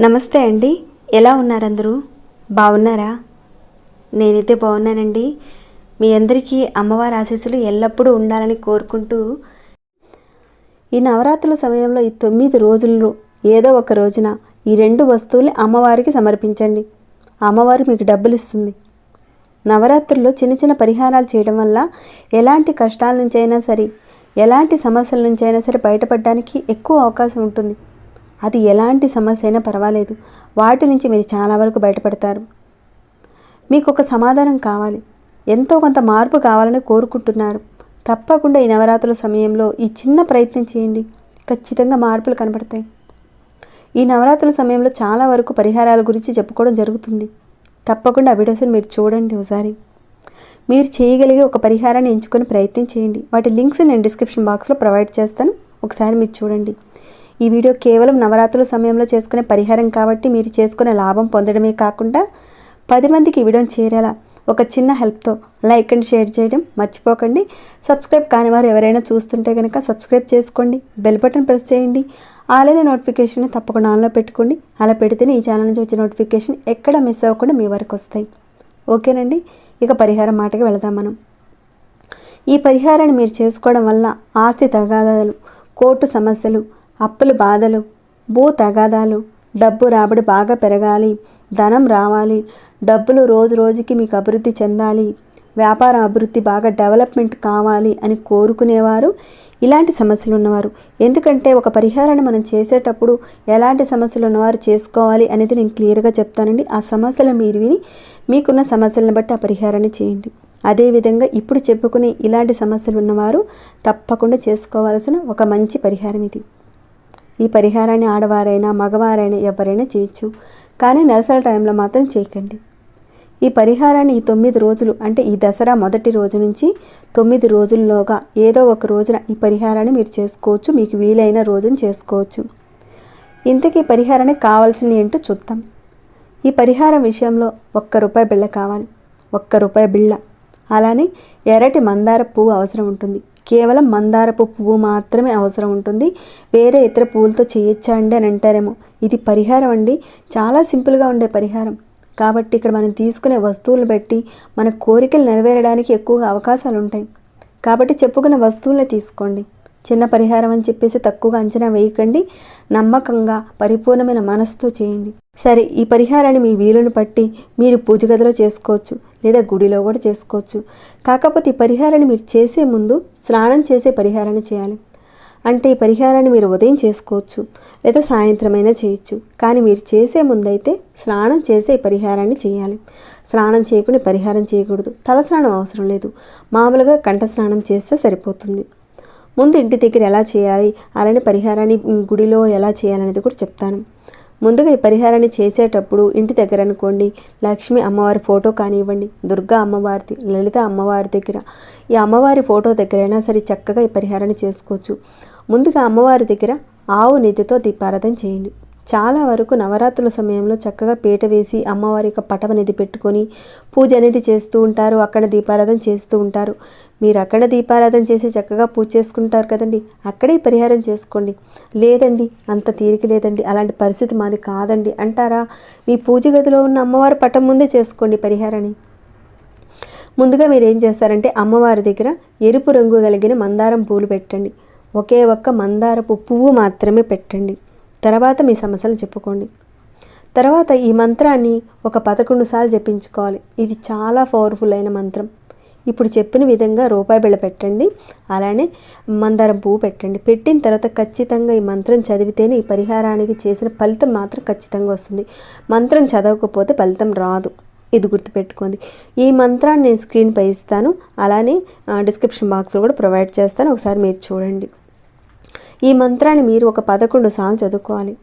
నమస్తే అండి. ఎలా ఉన్నారందరూ? బాగున్నారా? నేనైతే బాగున్నానండి. మీ అందరికీ అమ్మవారి ఆశీస్సులు ఎల్లప్పుడూ ఉండాలని కోరుకుంటూ ఈ నవరాత్రుల సమయంలో ఈ తొమ్మిది రోజుల్లో ఏదో ఒక రోజున ఈ రెండు వస్తువులు అమ్మవారికి సమర్పించండి. అమ్మవారు మీకు డబ్బులు ఇస్తుంది నవరాత్రుల్లో చిన్న చిన్న పరిహారాలు చేయడం వల్ల ఎలాంటి కష్టాల నుంచి అయినా సరే ఎలాంటి సమస్యల నుంచి అయినా సరే బయటపడడానికి ఎక్కువ అవకాశం ఉంటుంది. అది ఎలాంటి సమస్య అయినా పర్వాలేదు. వాటి నుంచి మీరు చాలా వరకు బయటపడతారు. మీకు ఒక సమాధానం కావాలి. ఎంతో కొంత మార్పు కావాలని కోరుకుంటున్నారు. తప్పకుండా ఈ నవరాత్రుల సమయంలో ఈ చిన్న ప్రయత్నం చేయండి. ఖచ్చితంగా మార్పులు కనబడతాయి. ఈ నవరాత్రుల సమయంలో చాలా వరకు పరిహారాల గురించి చెప్పుకోవడం జరుగుతుంది. తప్పకుండా వీడియోస్ని మీరు చూడండి ఒకసారి. మీరు చేయగలిగే ఒక పరిహారాన్ని ఎంచుకొని ప్రయత్నం చేయండి. వాటి లింక్స్ నేను డిస్క్రిప్షన్ బాక్స్లో ప్రొవైడ్ చేస్తాను. ఒకసారి మీరు చూడండి. ఈ వీడియో కేవలం నవరాత్రుల సమయంలో చేసుకునే పరిహారం కాబట్టి మీరు చేసుకునే లాభం పొందడమే కాకుండా పది మందికి ఈ వీడియోని చేరేలా ఒక చిన్న హెల్ప్తో లైక్ అండ్ షేర్ చేయడం మర్చిపోకండి. సబ్స్క్రైబ్ కాని వారు ఎవరైనా చూస్తుంటే కనుక సబ్స్క్రైబ్ చేసుకోండి. బెల్ బటన్ ప్రెస్ చేయండి. ఆలైన నోటిఫికేషన్ తప్పకుండా ఆన్లో పెట్టుకోండి. అలా పెడితేనే ఈ ఛానల్ నుంచి వచ్చే నోటిఫికేషన్ ఎక్కడ మిస్ అవ్వకుండా మీ వరకు వస్తాయి. ఓకేనండి? ఇక పరిహారం మాటకి వెళదాం మనం. ఈ పరిహారాన్ని మీరు చేసుకోవడం వల్ల ఆస్తి తగాదాలు కోర్టు సమస్యలు అప్పుల బాధలు భూ తగాదాలు డబ్బు రాబడి బాగా పెరగాలి ధనం రావాలి డబ్బులు రోజు రోజుకి మీకు అభివృద్ధి చెందాలి. వ్యాపార అభివృద్ధి బాగా డెవలప్మెంట్ కావాలి అని కోరుకునేవారు. ఇలాంటి సమస్యలు ఉన్నవారు. ఎందుకంటే ఒక పరిహారాన్ని మనం చేసేటప్పుడు ఎలాంటి సమస్యలు ఉన్నవారు చేసుకోవాలి అనేది నేను క్లియర్గా చెప్తానండి. ఆ సమస్యలు మీరు విని మీకున్న సమస్యలను బట్టి ఆ పరిహారాన్ని చేయండి. అదేవిధంగా ఇప్పుడు చెప్పుకునే ఇలాంటి సమస్యలు ఉన్నవారు తప్పకుండా చేసుకోవాల్సిన ఒక మంచి పరిహారం ఇది. ఈ పరిహారాన్ని ఆడవారైనా మగవారైనా ఎవరైనా చేయొచ్చు. కానీ నెలసల టైంలో మాత్రం చేయకండి. ఈ పరిహారాన్ని ఈ తొమ్మిది రోజులు అంటే ఈ దసరా మొదటి రోజు నుంచి తొమ్మిది రోజుల్లోగా ఏదో ఒక రోజున ఈ పరిహారాన్ని మీరు చేసుకోవచ్చు మీకు వీలైన రోజున చేసుకోవచ్చు. ఇంతకీ పరిహారానికి కావాల్సింది ఏంటో చూద్దాం. ఈ పరిహారం విషయంలో ఒక్క రూపాయి బిళ్ళ కావాలి ఒక్క రూపాయి బిళ్ళ. అలానే ఎర్రటి మందార పువ్వు అవసరం ఉంటుంది. కేవలం మందారపు పువ్వు మాత్రమే అవసరం ఉంటుంది. వేరే ఇతర పువ్వులతో చేయొచ్చా అండి అని అంటారేమో. ఇది పరిహారం అండి. చాలా సింపుల్గా ఉండే పరిహారం. కాబట్టి ఇక్కడ మనం తీసుకునే వస్తువులు బట్టి మన కోరికలు నెరవేరడానికి ఎక్కువగా అవకాశాలు ఉంటాయి కాబట్టి చెప్పుకున్న వస్తువులే తీసుకోండి. చిన్న పరిహారం అని చెప్పేసి తక్కువగా అంచనా వేయకండి. నమ్మకంగా పరిపూర్ణమైన మనసుతో చేయండి. సరే ఈ పరిహారాన్ని మీ వీలును పట్టి మీరు పూజ గదిలో చేసుకోవచ్చు లేదా గుడిలో కూడా చేసుకోవచ్చు. కాకపోతే ఈ పరిహారాన్ని మీరు చేసే ముందు స్నానం చేసే పరిహారాన్ని చేయాలి. అంటే ఈ పరిహారాన్ని మీరు ఉదయం చేసుకోవచ్చు లేదా సాయంత్రమైనా చేయొచ్చు. కానీ మీరు చేసే ముందైతే స్నానం చేసే ఈ పరిహారాన్ని చేయాలి. స్నానం చేయకుండా పరిహారం చేయకూడదు. తల స్నానం అవసరం లేదు. మామూలుగా కంఠ స్నానం చేస్తే సరిపోతుంది. ముందు ఇంటి దగ్గర ఎలా చేయాలి? అలానే పరిహారాన్ని గుడిలో ఎలా చేయాలనేది కూడా చెప్తాను. ముందుగా ఈ పరిహారాన్ని చేసేటప్పుడు ఇంటి దగ్గర అనుకోండి లక్ష్మి అమ్మవారి ఫోటో కానివ్వండి దుర్గా అమ్మవారిది లలిత అమ్మవారి దగ్గర. ఈ అమ్మవారి ఫోటో దగ్గరైనా సరే చక్కగా ఈ పరిహారాన్ని చేసుకోవచ్చు. ముందుగా అమ్మవారి దగ్గర ఆవు నెయ్యితో దీపారాధన చేయండి. చాలా వరకు నవరాత్రుల సమయంలో చక్కగా పీట వేసి అమ్మవారి యొక్క పటం అనేది పెట్టుకొని పూజ అనేది చేస్తూ ఉంటారు అక్కడ దీపారాధన చేస్తూ ఉంటారు. మీరు అక్కడ దీపారాధన చేసి చక్కగా పూజ చేసుకుంటారు కదండి. అక్కడే పరిహారం చేసుకోండి. లేదండి అంత తీరిక లేదండి. అలాంటి పరిస్థితి మాది కాదండి. అంటారా? మీ పూజ గదిలో ఉన్న అమ్మవారి పటం ముందే చేసుకోండి పరిహారాన్ని. ముందుగా మీరు ఏం చేస్తారంటే అమ్మవారి దగ్గర ఎరుపు రంగు కలిగిన మందారం పూలు పెట్టండి. ఒకే ఒక్క మందారపు పువ్వు మాత్రమే పెట్టండి. తర్వాత మీ సమస్యలు చెప్పుకోండి. తర్వాత ఈ మంత్రాన్ని ఒక పదకొండు సార్లు జపించుకోవాలి. ఇది చాలా పవర్ఫుల్ అయిన మంత్రం. ఇప్పుడు చెప్పిన విధంగా రూపాయి బిళ్ళ పెట్టండి. అలానే మందారం పువ్వు పెట్టండి. పెట్టిన తర్వాత ఖచ్చితంగా ఈ మంత్రం చదివితేనే ఈ పరిహారానికి చేసిన ఫలితం మాత్రం ఖచ్చితంగా వస్తుంది. మంత్రం చదవకపోతే ఫలితం రాదు. ఇది గుర్తుపెట్టుకోండి. ఈ మంత్రాన్ని నేను స్క్రీన్పై ఇస్తాను. అలానే డిస్క్రిప్షన్ బాక్స్లో కూడా ప్రొవైడ్ చేస్తాను. ఒకసారి మీరు చూడండి. ఈ మంత్రాన్ని మీరు ఒక పదకొండు సార్లు చదువుకోవాలి.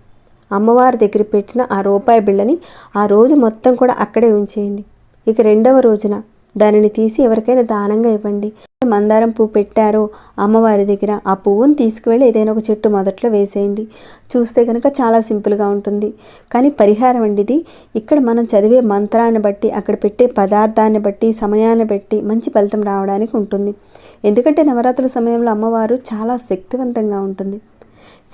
అమ్మవారి దగ్గర పెట్టిన ఆ రూపాయి బిళ్ళని ఆ రోజు మొత్తం కూడా అక్కడే ఉంచేయండి. ఇక రెండవ రోజున దానిని తీసి ఎవరికైనా దానంగా ఇవ్వండి. మందారం పువ్వు పెట్టారో అమ్మవారి దగ్గర ఆ పువ్వును తీసుకువెళ్ళి ఏదైనా ఒక చెట్టు మొదట్లో వేసేయండి. చూస్తే కనుక చాలా సింపుల్గా ఉంటుంది. కానీ పరిహారం అండి ఇది. ఇక్కడ మనం చదివే మంత్రాన్ని బట్టి అక్కడ పెట్టే పదార్థాన్ని బట్టి సమయాన్ని బట్టి మంచి ఫలితం రావడానికి ఉంటుంది. ఎందుకంటే నవరాత్రుల సమయంలో అమ్మవారు చాలా శక్తివంతంగా ఉంటుంది.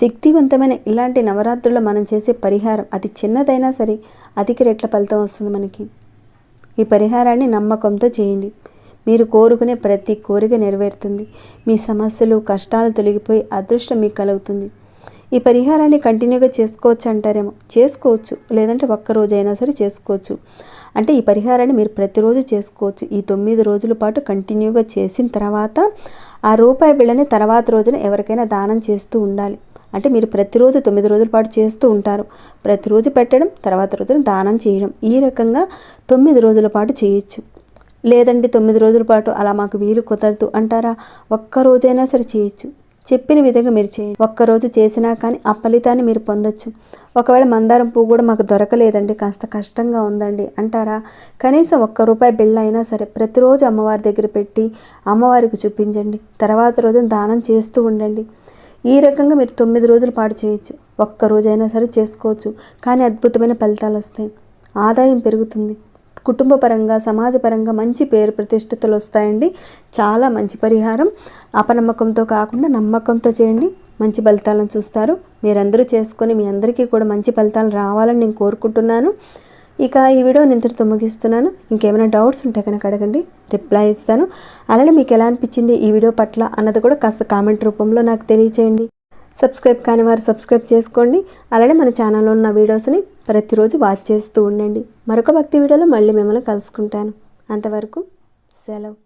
శక్తివంతమైన ఇలాంటి నవరాత్రుల్లో మనం చేసే పరిహారం అది చిన్నదైనా సరే అధిక రెట్ల ఫలితం వస్తుంది మనకి. ఈ పరిహారాన్ని నమ్మకంతో చేయండి. మీరు కోరుకునే ప్రతి కోరిక నెరవేరుతుంది. మీ సమస్యలు కష్టాలు తొలగిపోయి అదృష్టం మీకు కలుగుతుంది. ఈ పరిహారాన్ని కంటిన్యూగా చేసుకోవచ్చు అంటారేమో. చేసుకోవచ్చు. లేదంటే ఒక్క రోజైనా సరే చేసుకోవచ్చు. అంటే ఈ పరిహారాన్ని మీరు ప్రతిరోజు చేసుకోవచ్చు. ఈ తొమ్మిది రోజుల పాటు కంటిన్యూగా చేసిన తర్వాత ఆ రూపాయి బిళ్ళని తర్వాత రోజున ఎవరికైనా దానం చేస్తూ ఉండాలి. అంటే మీరు ప్రతిరోజు తొమ్మిది రోజుల పాటు చేస్తూ ఉంటారు. ప్రతిరోజు పెట్టడం తర్వాత రోజున దానం చేయడం. ఈ రకంగా తొమ్మిది రోజుల పాటు చేయొచ్చు. లేదండి తొమ్మిది రోజుల పాటు అలా మాకు వీలు కుదరదు అంటారా? ఒక్క రోజైనా సరే చేయొచ్చు. చెప్పిన విధంగా మీరు చేయండి. ఒక్కరోజు చేసినా కానీ ఆ ఫలితాన్ని మీరు పొందొచ్చు. ఒకవేళ మందారం పువ్వు కూడా మాకు దొరకలేదండి కాస్త కష్టంగా ఉందండి అంటారా? కనీసం ఒక్క రూపాయి బిళ్ళ అయినా సరే ప్రతిరోజు అమ్మవారి దగ్గర పెట్టి అమ్మవారికి చూపించండి. తర్వాత రోజున దానం చేస్తూ ఉండండి. ఈ రకంగా మీరు తొమ్మిది రోజులు పాటు చేయొచ్చు. ఒక్క రోజైనా సరే చేసుకోవచ్చు. కానీ అద్భుతమైన ఫలితాలు వస్తాయి. ఆదాయం పెరుగుతుంది. కుటుంబపరంగా సమాజపరంగా మంచి పేరు ప్రతిష్టతలు వస్తాయండి. చాలా మంచి పరిహారం. అపనమ్మకంతో కాకుండా నమ్మకంతో చేయండి. మంచి ఫలితాలను చూస్తారు. మీరందరూ చేసుకొని మీ అందరికీ కూడా మంచి ఫలితాలు రావాలని నేను కోరుకుంటున్నాను. ఇక ఈ వీడియో ఇంతటితో ముగిస్తున్నాను. ఇంకేమైనా డౌట్స్ ఉంటే కనుక అడగండి. రిప్లై ఇస్తాను. అలానే మీకు ఎలా అనిపించింది ఈ వీడియో పట్ల అన్నది కూడా కాస్త కామెంట్ రూపంలో నాకు తెలియచేయండి. సబ్స్క్రైబ్ కాని వారు సబ్స్క్రైబ్ చేసుకోండి. అలానే మన ఛానల్లో ఉన్న వీడియోస్ని ప్రతిరోజు వాచ్ చేస్తూ ఉండండి. మరొక భక్తి వీడియోలో మళ్ళీ మిమ్మల్ని కలుసుకుంటాను. అంతవరకు సెలవు.